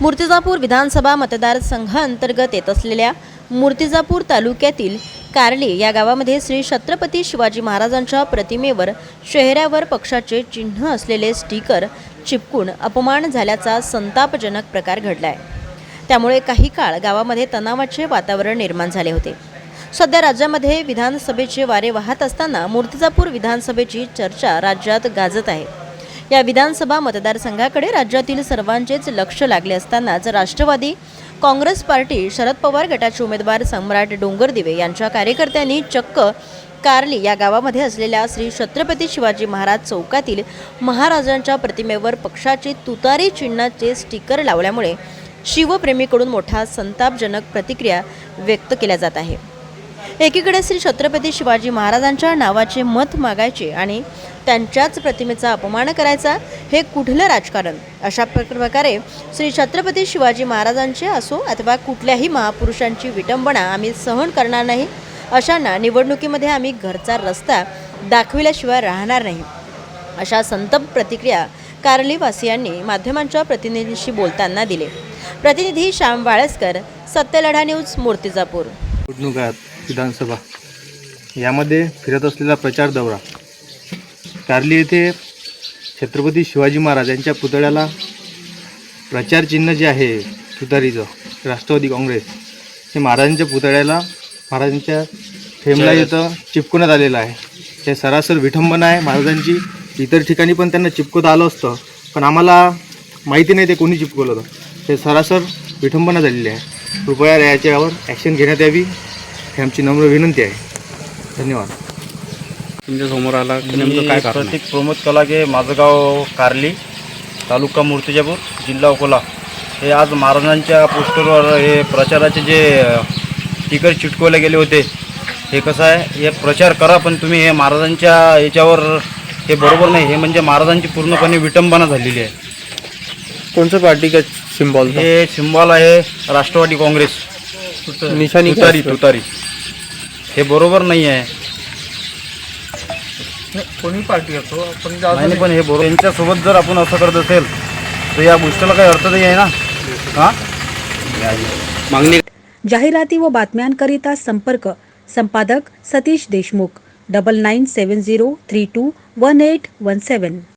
मूर्तिजापूर विधानसभा मतदारसंघांतर्गत येत असलेल्या मूर्तिजापूर तालुक्यातील कार्ली या गावामध्ये श्री छत्रपती शिवाजी महाराजांच्या प्रतिमेवर चेहऱ्यावर पक्षाचे चिन्ह असलेले स्टिकर चिपकून अपमान झाल्याचा संतापजनक प्रकार घडला आहे त्यामुळे काही काळ गावामध्ये तणावाचे वातावरण निर्माण झाले होते. सध्या राज्यामध्ये विधानसभेचे वारे वाहत असताना मूर्तिजापूर विधानसभेची चर्चा राज्यात गाजत आहे. या विधानसभा मतदारसंघाकडे राज्यातील सर्वांचेच लक्ष लागले असतानाच राष्ट्रवादी काँग्रेस पार्टी शरद पवार गटाचे उमेदवार सम्राट डोंगरदिवे यांच्या कार्यकर्त्यांनी चक्क कार्ली. या गावामध्ये असलेल्या श्री छत्रपती शिवाजी महाराज चौकातील महाराजांच्या प्रतिमेवर पक्षाचे तुतारी चिन्हाचे स्टिकर लावल्यामुळे शिवप्रेमीकडून मोठा संतापजनक प्रतिक्रिया व्यक्त केल्या जात आहे. एकीकडे श्री छत्रपती शिवाजी महाराजांच्या नावाचे मत मागायचे आणि त्यांच्याच प्रतिमेचा अपमान करायचा? हे कुठलं राजकारण? अशा प्रकारे श्री छत्रपती शिवाजी महाराजांचे असो अथवा कुठल्याही महापुरुषांची विटंबना आम्ही सहन करणार नाही अशांना निवडणुकीमध्ये आम्ही घरचा रस्ता दाखविल्याशिवाय राहणार नाही. अशा संतप प्रतिक्रिया कार्लीवासियांनी माध्यमांच्या प्रतिनिधींशी बोलताना दिले. प्रतिनिधी श्याम वाळस्कर सत्यलढा न्यूज मूर्तिजापूर. निवडणुकात विधानसभा. यामध्ये फिरत असलेला प्रचार दौरा. कार्ली येथे छत्रपती शिवाजी महाराज यांच्या पुतळ्याला प्रचार चिन्ह जे आहे तुतारीचं राष्ट्रवादी काँग्रेस हे महाराजांच्या पुतळ्याला महाराजांच्या फेमला इथं चिपकवण्यात आलेलं आहे. हे सरासर विठंबना आहे. महाराजांची इतर ठिकाणी पण त्यांना चिपकवता आलं असतं. पण आम्हाला माहिती नाही ते कोणी चिपकवलं होतं. हे सरासर विठंबना झालेली आहे. कृपया याच्यावर ॲक्शन घेण्यात यावी. ही आमची नम्र विनंती आहे. धन्यवाद. तुमच्यासमोर आला की नेमकं मी काय कारण आहे? प्रतीक प्रमोद कलागे माझं गाव कार्ली तालुका मूर्तिजापूर जिल्हा अकोला. हे आज महाराजांच्या पोस्टरवर हे प्रचाराचे जे स्टिकर चिटकवले गेले होते हे कसं आहे? हे प्रचार करा पण तुम्ही हे महाराजांच्या याच्यावर हे बरोबर नाही. हे म्हणजे महाराजांची पूर्णपणे विटंबना झालेली आहे. कोणचं पार्टी का सिम्बॉल हे सिम्बॉल आहे राष्ट्रवादी काँग्रेस. निशाणी तुतारी? तुतारी. हे बरोबर नाही आहे. कोणी पार्टी असतो पण नाही नाही, पण हे बरोबर. यांच्यासोबत जर आपण असं करत असेल तर या गोष्टीला काही अर्थ नाही आहे ना? हां? मागणी जाहिराती व बातम्यांकरिता संपर्क संपादक Satish Deshmukh double nine seven zero three two one eight one seven